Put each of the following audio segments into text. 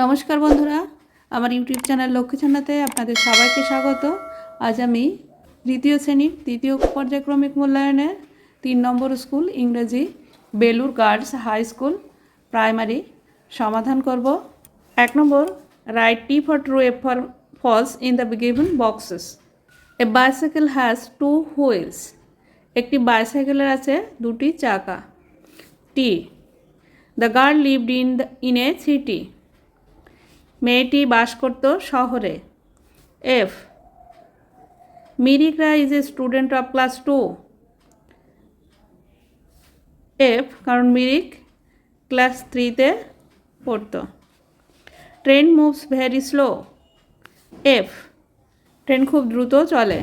নমস্কার বন্ধুরা, আমার ইউটিউব চ্যানেল লক্ষ্মীছান্নাতে আপনাদের সবাইকে স্বাগত। আজ আমি দ্বিতীয় শ্রেণির তৃতীয় পর্যায়ক্রমিক মূল্যায়নের তিন নম্বর স্কুল ইংরেজি Belur girls high school primary সমাধান করব। এক নম্বর, right T for true, A for false in the given boxes. A bicycle has two wheels. একটি বাইসাইকেলের আছে দুটি চাকা। T, the girl lived in the, in a city. মেয়েটি বাস করত শহরে। F মিরিকরা is a student of class two F, কারণ মিরিক ক্লাস থ্রিতে পড়তো। Train moves very slow F, train খুব দ্রুত চলে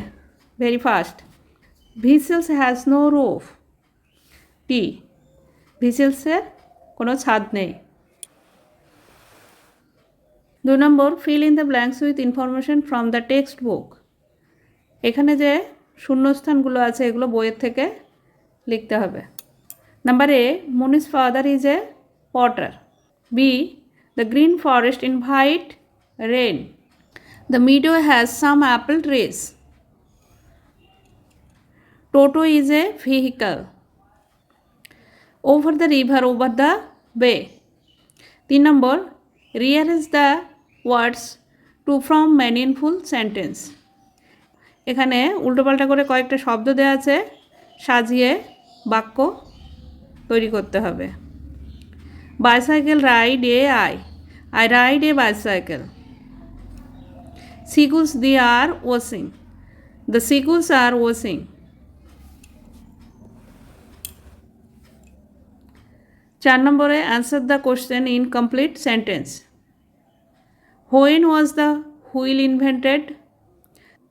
very fast vessels has no roof T, ভিসেলসের কোনো ছাদ নেই। দু নম্বর fill in the blanks with information from the textbook এখানে যে শূন্যস্থানগুলো আছে, এগুলো বইয়ের থেকে লিখতে হবে। Number A Muni's father is a potter B the green forest in white rain the meadow has some apple trees Toto is a vehicle over the river over the bay তিন নম্বর rear is the words to from meaningful sentence এখানে উল্টোপাল্টা করে কয়েকটা শব্দ দেওয়া আছে, সাজিয়ে বাক্য তৈরি করতে হবে। Bicycle ride a I I ride a bicycle seagulls the are washing the seagulls are washing চার নম্বরে answer the question in complete sentence When was the wheel invented?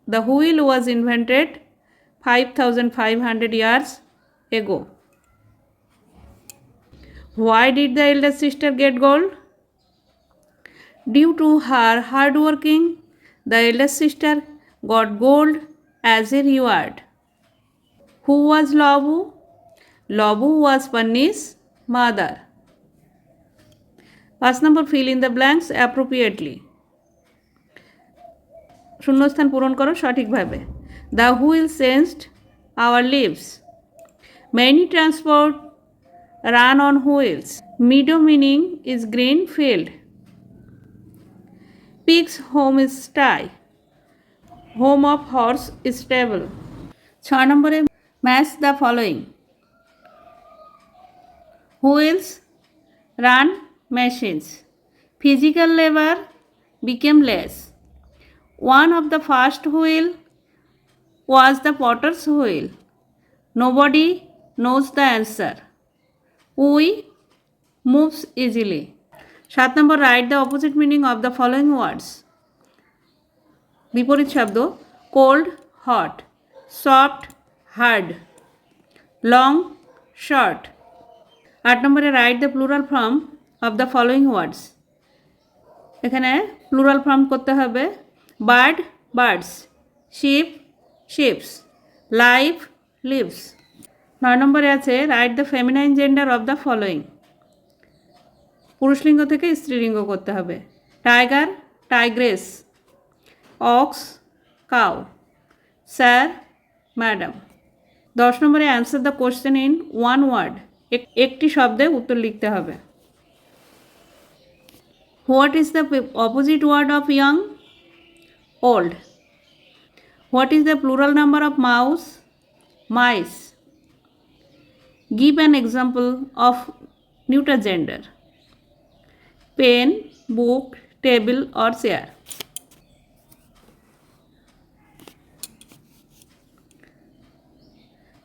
The wheel was invented 5500 years ago. Why did the elder sister get gold? Due to her hard working, the elder sister got gold as a reward. Who was Labu? Labu was Panni's mother. Pass number fill in the blanks appropriately. শূন্যস্থান পূরণ করো সঠিকভাবে। The wheel sensed our lives many transport run on wheels meadow meaning is green field pigs home is sty home of horse is stable ছ নম্বরে match the following wheels run machines physical labor became less. One of the first wheel was the potter's wheel nobody knows the answer. We moves easily? সাত number write the opposite meaning of the following words বিপরীত শব্দ cold hot soft hard long short আট নম্বরে write the plural form of the following words এখানে plural form করতে হবে। Bird, birds. Ship, ships. Life, lives. নয় নম্বরে আছে, write the feminine gender of the following. পুরুষলিঙ্গ থেকে স্ত্রীলিঙ্গ করতে হবে। Tiger, tigress. Ox, cow. Sir, madam. দশ নম্বরে answer the question in one word. একটি শব্দে উত্তর লিখতে হবে। What is the opposite word of young? Old what is the plural number of mouse mice give an example of neuter gender pen book table or chair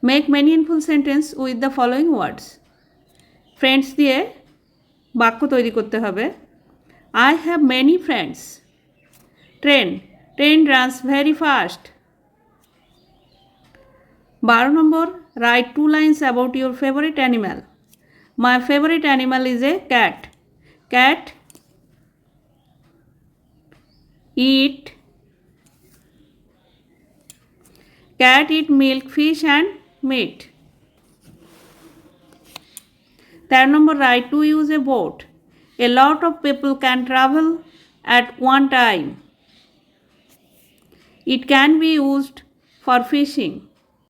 make meaningful sentence with the following words friends দিয়ে বাক্য তৈরি করতে হবে। I have many friends train train runs very fast বারো নম্বর write two lines about your favourite animal my favourite animal is a cat cat eat cat eat milk fish and meat তেরো নম্বর write to use a boat A lot of people can travel at one time. It can be used for fishing.